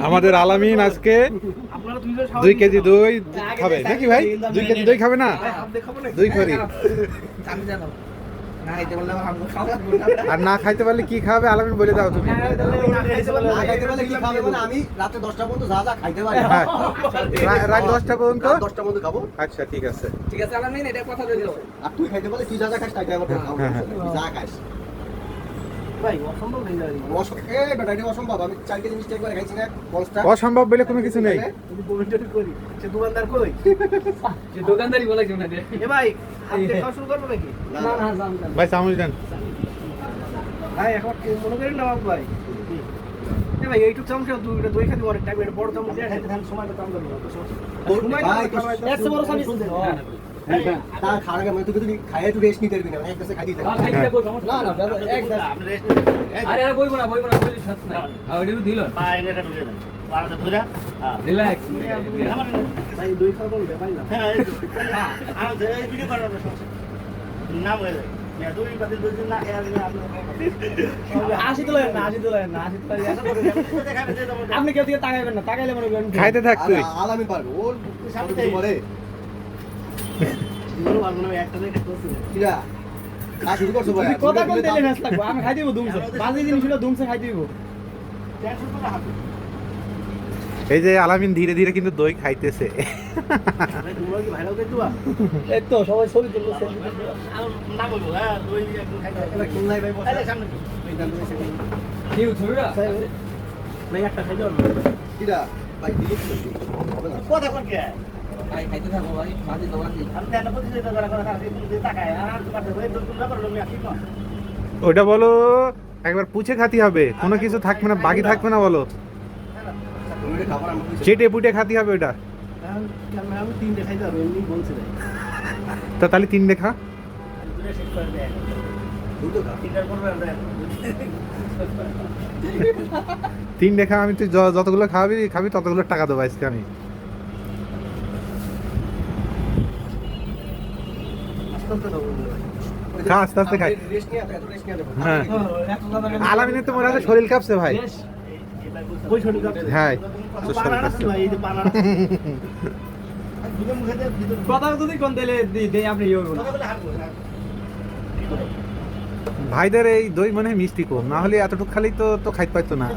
আমাদের আলামিন আজকে দুই কেজি দই খাবে। নাকি ভাই? দুই কেজি দই খাবে না? দুই করি আর না খাইতে পারলে কি খাবে? আলামিন বলে দাও তুমি। আমি রাতে দশটা পর্যন্ত যা যা খাইতে পারি। হ্যাঁ। দশটা পর্যন্ত? খাব। আচ্ছা ঠিক আছে। ঠিক আছে আলামিন এটা কথা আর তুই খাইতে পারলে তুই যা যা খাস তাই হ্যাঁ, হ্যাঁ। যা খাস। অসম্ভব যাবে। অস- এ বেটা এটা অসম্ভব। আমি চার কেজি মিষ্টি একবার খাইছি না পঞ্চটা অসম্ভব বলে কোনো কিছু নেই। যদি কমেন্টরি করি। সে দোকানদার কই? দোকানদারি বলে কেউ না দে ভাই শুরু করব নাকি? চামচ দেন। ভাই এখন মনে করেন না ভাই? ভাই এইটুক চামচ দুই দই খাতে অনেক টাইম বড় চামচ সময় তো কাম করব। সময় তার খাওয়ার আগে মানে তুই যদি খাইয়ে তুই রেস্ট নিতে পারবি না এক কাছে খাই দিতে পারবি। না না এক দাদা। আরে আরে বইবো না বইবো না বইলে সাথ না আর ওটা দিল রিল্যাক্স ভাই দই খাওয়া না আশি তোলেন আপনি কেউ দিকে তাকাইবেন না তাকাইলে মনে করেন খাইতে থাক তুই আলা- আলামিন পারবে ওর সামনে বলে কিরা কাজ শুরু করছ ভাই কথা কোন তেলে নাচ লাগবো আমি খাই দিব দুমছে বাজে জিনিস হলো দুমছে খাই দিব। এই যে আলামিন ধীরে ধীরে কিন্তু দই খাইতেছে। এই তো সবাই ছবি ছবিটা নেই ওটা বলো একবার পুছে খাতি হবে কোনো কিছু থাকবে না বাকি থাকবে না বলো। চেটে পুটে খাতি হবে ওটা ভাই তো তাহলে তিন দেখা তিন দেখা আমি তুই য- যতগুলো খাবি খাবি ততগুলো টাকা দেবো আজকে আমি। খা আস্তে আস্তে খাই। হ্যাঁ। আলামিনের তো মনে হয় শরীর কাঁপছে ভাই। হ্যাঁ ইয়ে ভাইদের এই দই মনে হয় মিষ্টি কম না হলে এতটুকু খালি তো তো খাইতে পারতো না।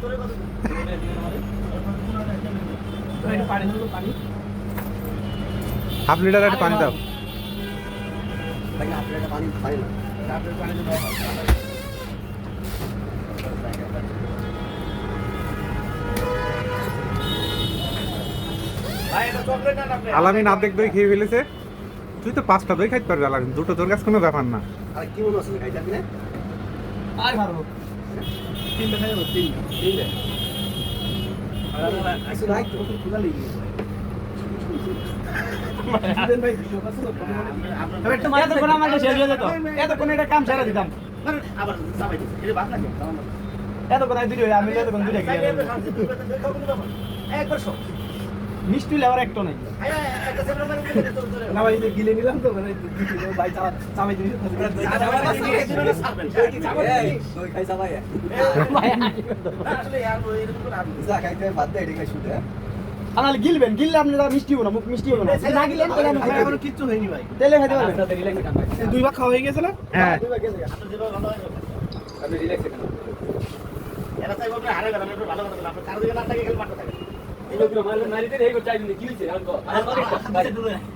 হাফ লিটার একটা পানি দাও। পানি না। আলামিন আর্ধেক দই খেয়ে ফেলেছে তুই তো পাঁচটা দই খাইতে পারবি আলামিন দুটো তোর কাছে কোনো ব্যাপার না আরে কি মনে হচ্ছে খাইতে পারবি না? আর মারবো তিনটে তিন তিনটে নাই তো। লেগে গেছে এতক্ষণ এটা কাম ছেড়ে দিতাম এতক্ষণ দুটো আমি এতক্ষণ দুটো খেয়ে মিষ্টি লেবার একটা নাই না ভাই গিলে নিলাম তো মানে ভাই চামা চামাই দিবি ভাই? বাদ এটা শুধু? আনালে গিলবেন গিললে আপনি তার মিষ্টি হবে না মুখ মিষ্টি হবে না না গিলেন তাহলে আমি খাই এখনও কিচ্ছু হয়নি ভাই তেলে খাইতে পারবেন দুই ভাগ খাওয়া হয়ে গেছে না হ্যাঁ দুই ভাগ গেছে আপনি রিল্যাক্সে খান এগুলো মারলে মারিতে এই করতে আইনি গিলছে আনকো আ, বলে ঢুকে গেছে।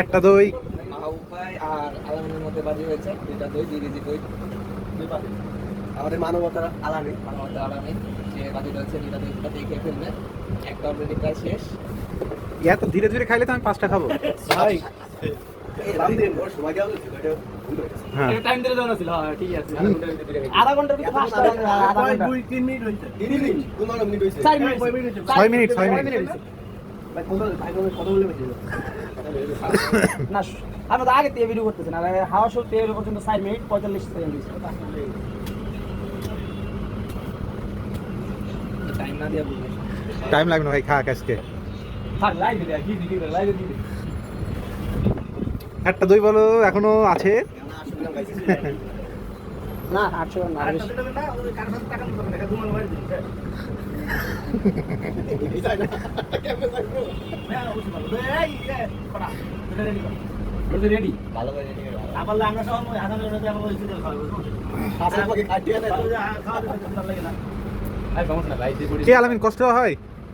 একটা দই আর আলামিনের মধ্যে বাজি হয়েছে দই। দুই আমাদের মানবতার আলানি আমার আলামিন যে বাজি রয়েছে দুইটা দই দুটা ফেলবে। একটা অলরেডি প্রায় শেষ। এত ধীরে ধীরে খাইলে তো আমি পাঁচটা খাব। ভাই। ছয় মিনিট ছয় মিনিট না আমরা তো আগে থেকে ভিডিও করতেছি না হাওয়া শুরু থেকে পর্যন্ত চার মিনিট পঁয়তাল্লিশ সেকেন্ড টাইম না দিয়ে বলবে টাইম লাগবে ভাই খা আজকে। একটা দই বলো এখনও আছে? না আটশো না রেডি ভালো করে রেডি। করে আবার আমরা সব হাজার টাকা আমরা ওই সিরিয়াল খাওয়াবো আমাকে কাটিয়ে খাওয়া লাগে না না দিয়ে কষ্ট হয়?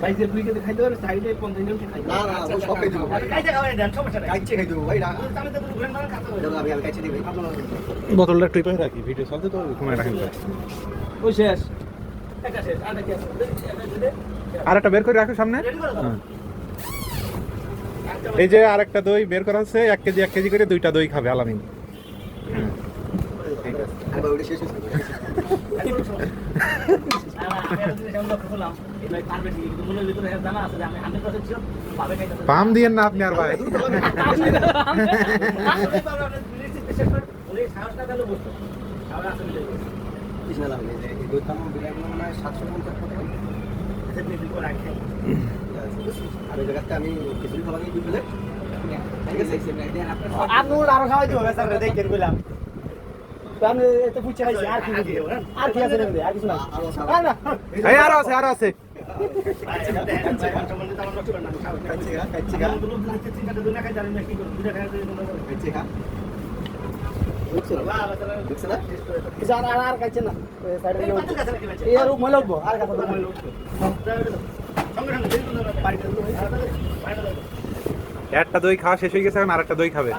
ভাই দুই কেজি খাইতে পারে সাইডে পঞ্চাশ জন খাই না, না, ও সব খাই দেবো। কাইতে খাওয়াই দেন সমস্যা নাই কাইচে খাই দেবো ভাই না। আমি তো ঘুরে না খাতে দাদা, আমি আমি দিই বোতলটা টিপে রাখি ভিডিও চলতে তো ঘুমায় রাখেন ওই শেষ। এটা শেষ আর কি আছে আর একটা বের করে রাখো সামনে। হ্যাঁ। এই যে আরেকটা দই বের করা হচ্ছে এক কেজি এক কেজি করে দুইটা দই খাবে আলামিন। হুম। আরে পাম দিয়েন না আপনি আর ভাই। আমি আছে আরও খাওয়াই দিব বেচারা দেখে কইলাম তো আমি এত পুচ্ছে খাইছি আর আছে আরও আছে, আর একটা দই খাওয়া শেষ হয়ে গেছে এখন আরেকটা দই খাবে।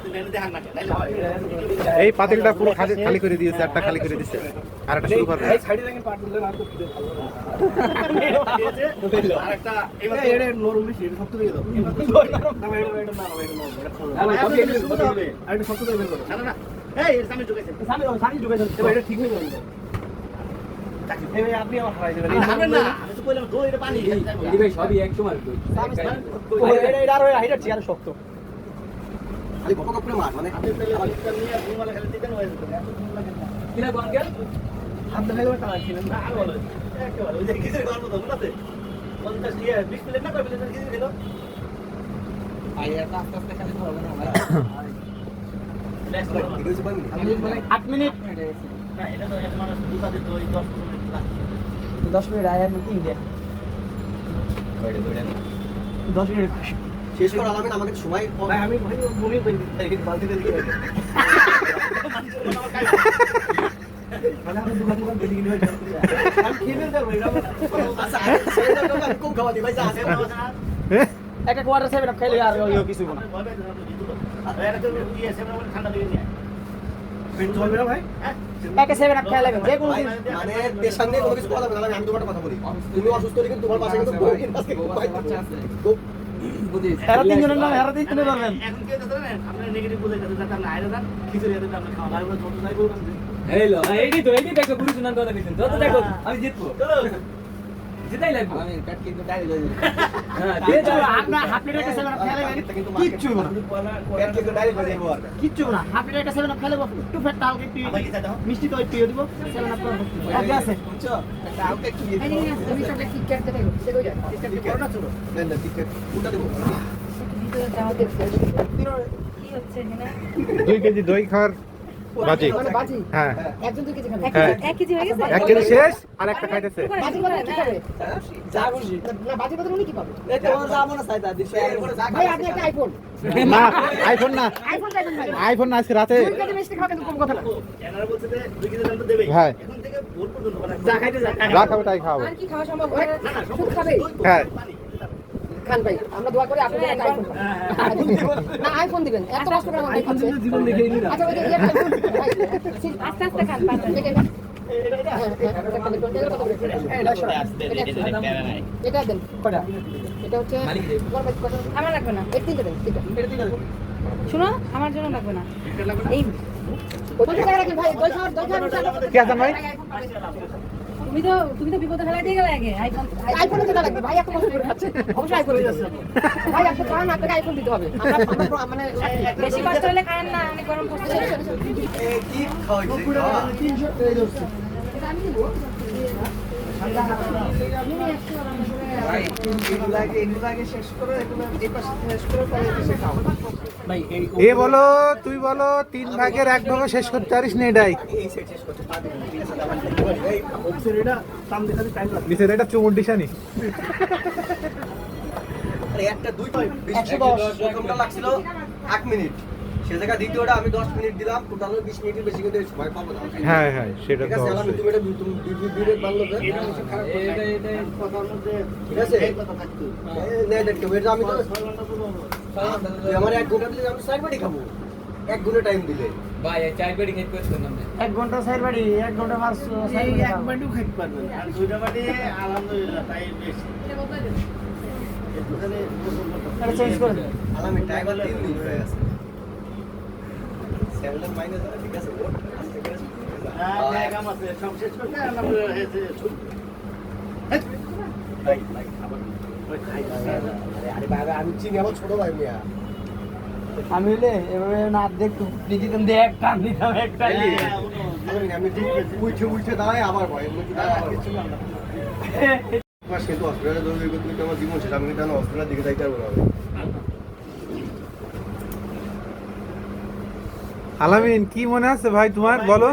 এই পাতিলটা পুরো খালি খালি করে দিয়েছে একটা খালি করে দিয়েছে। আর একটা শুরু করবে এই এর সামনে ঢুকেছে সামনে সামনে ঢুকে যাচ্ছে এবার এটা ঠিক হয়ে যাবে। শক্ত। আট মিনিট। না এটা তো এক মানুষ দুটাতে দই দশ মিনিট। দশ মিনিট আয় আমি তিন দেয় দশ মিনিট শেষ করা না আমাদের সময় আমি বমি করে বালতিতে দিকে পারব এটা আচ্ছা আরে দাও না, আমি কম খাওয়া দিই ভাই একটা সেভেন আপ খাইলে আর কিছু না একটা সেভেন আপ খাই লাগবে যে কোনো মানে পেশান নিয়ে কোনো কিছু কথা বলবে আমি তোমার কথা বলি। তুমি অসুস্থ হলে কিন্তু তোমার পাশে কিন্তু বউয়ের পাশে খুব ভাই খুব বুঝিস এরা তিনজনের নাম এরা তিনজনে পারবেন এই লো এইটি তো এইটি দেখো পুরুষ নাম কথা কইছেন যত দেখো আমি জিতবো। জিতাই লাগবো। আমি কাট কিন্তু ডাইরে যাই হ্যাঁ দিয়ে না, আপনার হাফ প্লেট একটা সেভেন আপ লাগবে কিন্তু কিচ্ছু না। পেট কিন্তু ডাইরেক্ট যাব। কিচ্ছু না। হাফ প্লেট একটা সেভেন আপ খাই একটু ফেট হালকা একটু মিষ্টি তো একটু দিব। সেভেন আপ আগে আছে। বুঝছ? হালকা একটু Ay, তুমি সব কি করতে থাকো দেখো যা দেন, দেন, ঠিক আছে। কোনটা দেবো? ভিতরে দাও দেখতে কি হচ্ছে না দুই কেজি দই খাওয়ার বাজি। মানে হ্যাঁ। একজন দুই কেজি খাবে হ্যাঁ। এক কেজি হয়ে গেছে? এক কেজি শেষ আর একটা খাইতেছে। বাজি বদলে কি খাবে? যা খুশি। না বাজি বদলে উনি কি পাবে? এই তো আমার যাব না সাইদা দিছে। ভাই আপনি একটা আইফোন না আইফোন না। আইফোন ভাই আইফোন না আজকে রাতে। দুই কেজি মিষ্টি খাওয়া কিন্তু কম কথা না। এনারা বলছে যে দুই কেজি দাম তো দেবেই হ্যাঁ। এখন থেকে ভোর পর্যন্ত মানে যা খাইতে যা। যা খাবে তাই খাওয়াবো আর কি খাওয়া সম্ভব? শুধু খাবে? হ্যাঁ। খান ভাই আমরা দোয়া করি আপনি একটা আইফোন না আইফোন দিবেন এত কষ্ট করে খাচ্ছে জীবন দেখে আচ্ছা ওই যে আস্তে আস্তে খান পাঁচটা এটা হ্যাঁ, হ্যাঁ, দেন কটা এটা হচ্ছে তোমার ভাই কত? আমার লাগবে না এই তিনটে দেন তিনটে শুনো আমার জন্য লাগবে না এই পঞ্চাশ টাকা রাখেন ভাই ভাই তুমি তো তুমি তো বিপদে ফেলাই দিয়ে গেলে আগে। আইফোন আইফোনে দিতে লাগবে ভাই এত কষ্ট করে খাচ্ছে অবশ্যই আইফোন দিতে হবে। ভাই আপনি খান আপনাকে আইফোন দিতে হবে। আমরা আমরা মানে বেশি কষ্ট হলে খায়েন না অনেক গরম করতে কি খাওয়াইছে? এ বলো তুই বলো তিন ভাগের এক ভাগে শেষ করতে পারিস না এটাই। এটা চুমুর দিশানি। একটা দুই একশো দশ প্রথমটা লাগছিল এক মিনিট। সে জায়গা দ্বিতীয়টা আমি দশ মিনিট দিলাম টোটাল বিশ মিনিটের বেশি কিন্তু সময় পাবো না। হ্যাঁ হ্যাঁ সেটা তো আমি তুমি এটা তুমি দুই দুই যে এটা হচ্ছে খারাপ কথা এটা এটা কথার মধ্যে ঠিক আছে? এই কথা থাকতো। এই নে দেখতে এটা আমি তো আমার এক ঘণ্টা দিলে আমি চার বাড়ি খাব। এক ঘণ্টা টাইম দিলে। ভাই চাই বেড়ি খেতে না এক ঘণ্টা সাইড বাড়ি এক ঘণ্টা মাস এই এক বাটিও খাইতে পারবেন আর দুইটা বাটি আলহামদুলিল্লাহ তাই বেশি। এটা চেঞ্জ করে। তিন দিন হয়ে আমি চিনি আমার ছোট ভাই মিয়া। আমি হলে এভাবে না দেখতো দিদিতেন দেখ কান দিতাম একটা। হ্যাঁ, উনো, আমি আমি উঠে উঠে দাঁড়াই আবার ভয় কিন্তু অস্ট্রেলিয়া আমার জীবন শেষ আমি কিন্তু এখন অস্ট্রেলিয়ার দিকে যাইতে পারব না আলামিন কি মনে আছে ভাই তোমার? বলো।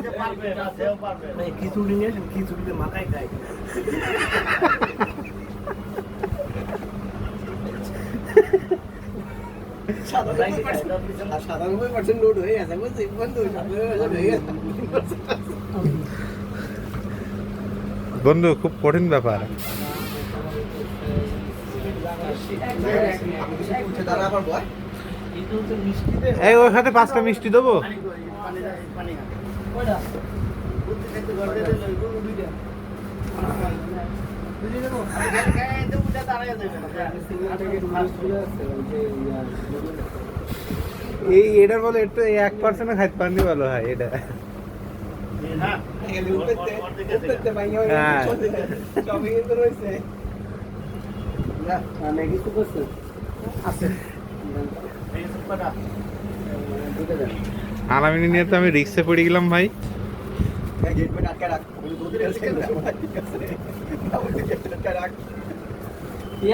হয়ে বন্ধু খুব কঠিন ব্যাপার। আমি কিছু দাঁড়া আবার মিষ্টিতে এই ওর সাথে পাঁচটা মিষ্টি দেবো? এই? হ্যাঁ, এই এটার বলে একটু এক পার্সেন্ট খাইতে পারনি ভালো হয় এটা। হ্যাঁ। আলামিনী নিয়ে তো আমি রিক্সে পড়ে গেলাম ভাই।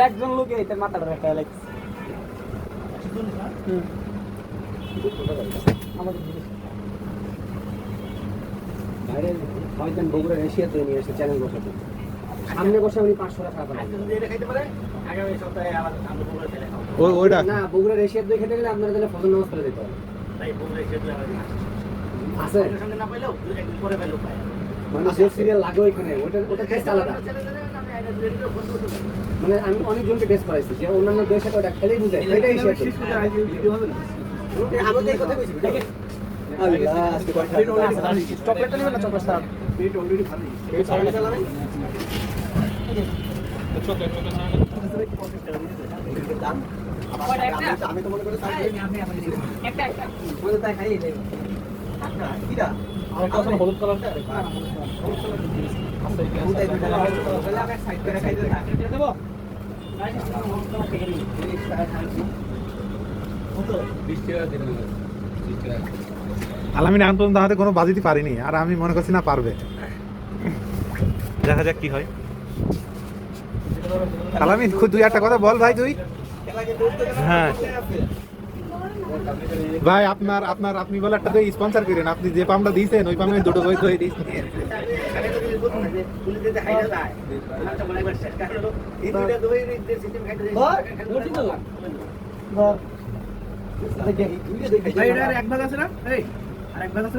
একজন লোকে এটা মাথাটা রাখা লাগছে আমাদের বাইরে হয়তো বগুড়া এশিয়াতে নিয়ে এসে চ্যানেল বসাতে সামনে বসে উনি পাঁচশো টাকা পাবেন আগামী সপ্তাহে আবার বগুড়া ওই ওইটা। না বগুড়ার এশিয়ার দই খেতে গেলে আপনার তাহলে ফজর নামাজ পড়ে দিতে হবে তাই বগুড়া তুই আবার আছে? সঙ্গে না পাইলেও একদিন পরে পাইলেও পায়। মানে যে সিরিয়াল লাগে ওইখানে। ওটা ওটা টেস্ট আলাদা। আমি দিয়ে। মানে আমি অনেকজনকে টেস্ট করাইছি যে অন্যান্য দেশের সাথে ওটা খেলেই বুঝায়। এটা এশিয়ার দই। আমি তো এই কথা কইছি। দেখে আল্লাহ আজকে কয়টা চকলেটটা নেবেন না চকলেট পেট অলরেডি ভালো। এই চালাবে আমি- আমি তো মনে করি একটা একটা তাই খাইয়ে দেবে আর কত হলুদ আলামিন এখন পর্যন্ত হাতে কোনো বাজিতে পারিনি আর আমি মনে করছি না পারবে। দেখা যাক কি হয়। আলামিন দুই একটা কথা বল ভাই তুই। হ্যাঁ। ভাই আপনার আপনার আপনি বলারটা তো স্পন্সর করেন। আপনি যে পামটা দিয়েছেন ওই পামে দুটো দিয়েছেন ধর দেখে ভাই এটা আর এক ভাগ আছে না এই আর এক ভাগ আছে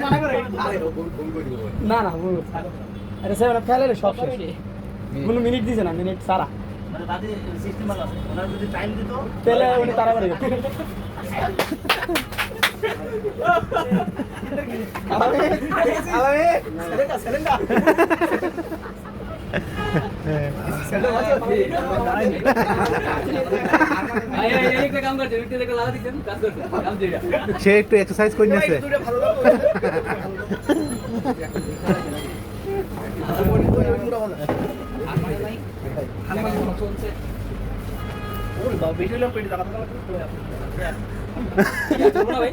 না মনে না মানা আরে সব শেষ। কোনো মিনিট দিছে না মিনিট সারা তাহলে উনি তাড়াতাড়ি সে একটু এক্সারসাইজ করে নিয়েছে। বেশি হলেও পেটে টাকা টাকা করব না ভাই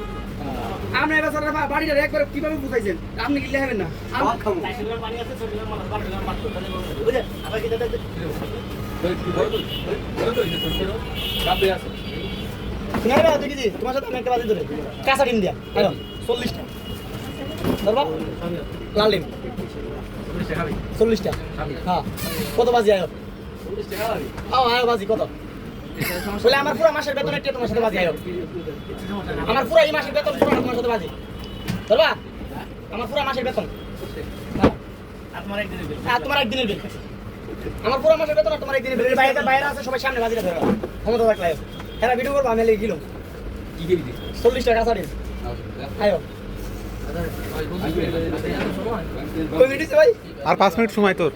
আপনি এবার স্যার বাড়িটা একবার কীভাবে বুঝাইছেন? আপনি কি লেখাবেন না। সব খাব। তোমার সাথে আমি একটা বাজি ধরে। কাঁচা ডিম দিয়া। চল্লিশটা। ধরবা? লাল ডিম। চল্লিশটা। হ্যাঁ। কত বাজি আয়ো? আয়ো বাজি কত? বলে আমার পুরো মাসের বেতন একটা তোমার সাথে বাজি আয়ো আমার পুরো এই মাসের বেতন পুরো তোমার সাথে বাজি। ধরবা? আমার পুরো মাসের বেতন। হ্যাঁ। আর তোমার একদিনের বিল। আমার পুরো মাসের বেতন তোমার একদিনের বিল। বাইরে বাইরে আছে সবাই সামনে বাজিটা ধরো। ক্ষমতা থাকলে আয়ো। হ্যাঁ ভিডিও করব আমি লিখিলাম। কি কি দিতে চল্লিশ টাকা সাড়ে আয়ো। আর পাঁচ মিনিট সময় তোর।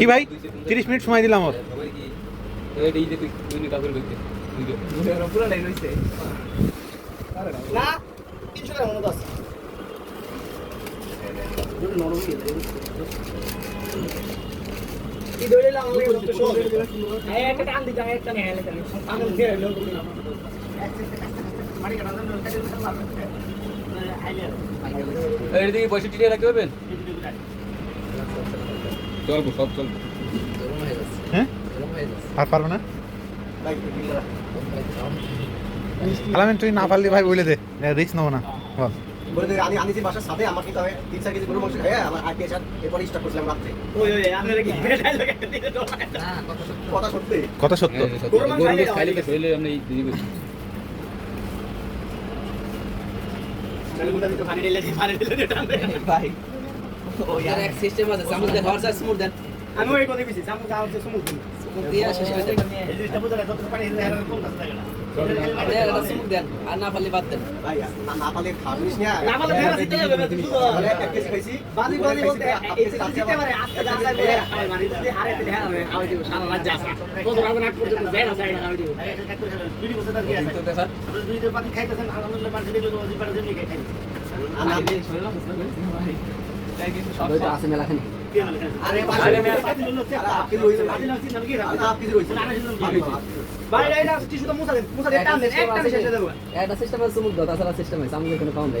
কি ভাই? তিরিশ মিনিট সময় দিলাম ওর। এই যে তুই কাপড় দেখতে পুরো লাইন হইছে না। তিনশো টাকা মতো আছে। কি দৌড়ে লাম আমি? তো শো এই একটা টান দিতে আমি একটা নিয়ে এলাম আমি দিয়ে এলো এর দিকে পঁয়ষট্টি টাকা রাখতে পারবেন? চলবো সব চলবো। হ্যাঁ? আর পারবে না? আলামিন তুই না পারলি ভাই বলে দে। রিক্স নেব না। বল। বলে দিই, আমি আনিছি বাসার সাথে আমার কিন্তু আমি তিন চার কেজি গরুর মাংস খাই আমার আট কেজি এরপরে স্টার্ট করছিলাম রাত্রে। ওই ওই আপনারা কি তো কথা সত্যি। কথা সত্য। গরু মাংস খাইলে খাইলে আমরা এই দিদি দেন। আমি ওই কথা দিয়ে শেষ হয়ে যায় এই জিনিসটা বুঝা যত পানি দিলে আর কম কাছে লাগে না এটা স্মুথ দেন আর না পারলে বাদ দেন না না পারলে খাবিস না না পারলে দিতে হবে না, তুমি তো মানে এক কেজি খাইছি বাজি বাজি বলতে এই দিতে পারে আজকে যা যায় মানে যদি হারে দিলে হ্যাঁ হবে খাওয়াই দিব সারা রাত যা কত রাত নাক পর্যন্ত যায় না যায় না খাওয়াই দিব তো দেখা আর না আছে মেলা খানি হয়ে আছে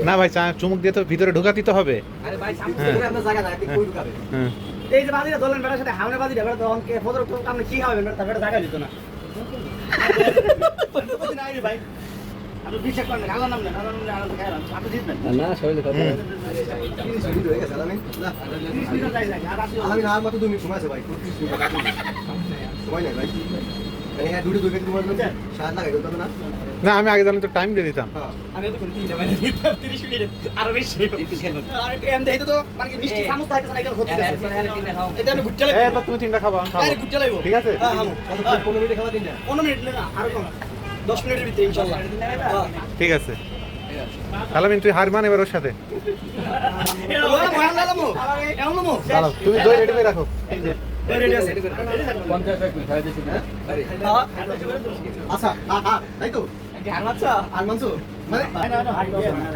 না ভাই চুমুক দিয়ে তো ভিতরে ঢুকাতে তো হবে। এই যে সাথে কে ফদর তো কি বেটা বেটা জায়গা দিত না ভাই না শরীরে কথা না মাত্র দুই মিনিট সময় আছে ভাই সময় নাই ভাই। মানে হ্যাঁ করতে না? না আমি আগে জানলে তো টাইম দিয়ে দিতাম। হ্যাঁ। আমি তো তিনটা মানে মানে আমি তুমি তিনটা খাবা আমি ঠিক আছে? হ্যাঁ পনেরো মিনিট খাওয়া তিনটা। পনেরো মিনিট না আরও কম। দশ মিনিটের ভিতরে ইনশাল্লাহ। হ্যাঁ। ঠিক আছে। আলামিন তুই হার মান এবার ওর সাথে। তুমি দই রেডি করে রাখো। আচ্ছা আ, আ, তাই তো? আর মানছো? মানে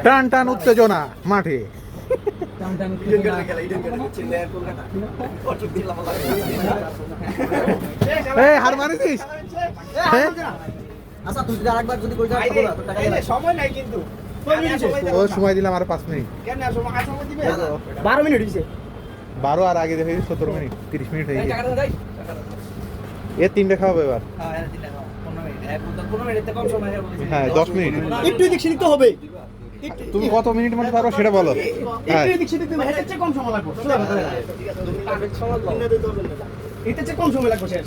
টান টান উত্তেজনা মাঠে। হার মারিছিস হ্যাঁ? আচ্ছা তুই যদি আরেকবার যদি কই যাস না, তোর টাকা সময় নাই কিন্তু। ও সময় দিলাম আর পাঁচ মিনিট। কেন সময় আর সময় দিবে? বারো মিনিট বারো আর আগে দেখে সতেরো মিনিট তিরিশ মিনিট হয়ে এই গেছে। এ তিনটে খাওয়াবো এবার। হ্যাঁ এরা দিলে দাও, পনেরো মিনিট। হ্যাঁ, পনেরো মিনিটে কম সময় হ্যাঁ দশ মিনিট। একটু এদিক সেদিক তো হবে। তুমি কত মিনিট মধ্যে পারো সেটা বলো। হ্যাঁ। একটু এদিক সেদিক তো হবে। এটার চেয়ে কম সময় লাগবে। কম সময় লাগবে শেষ।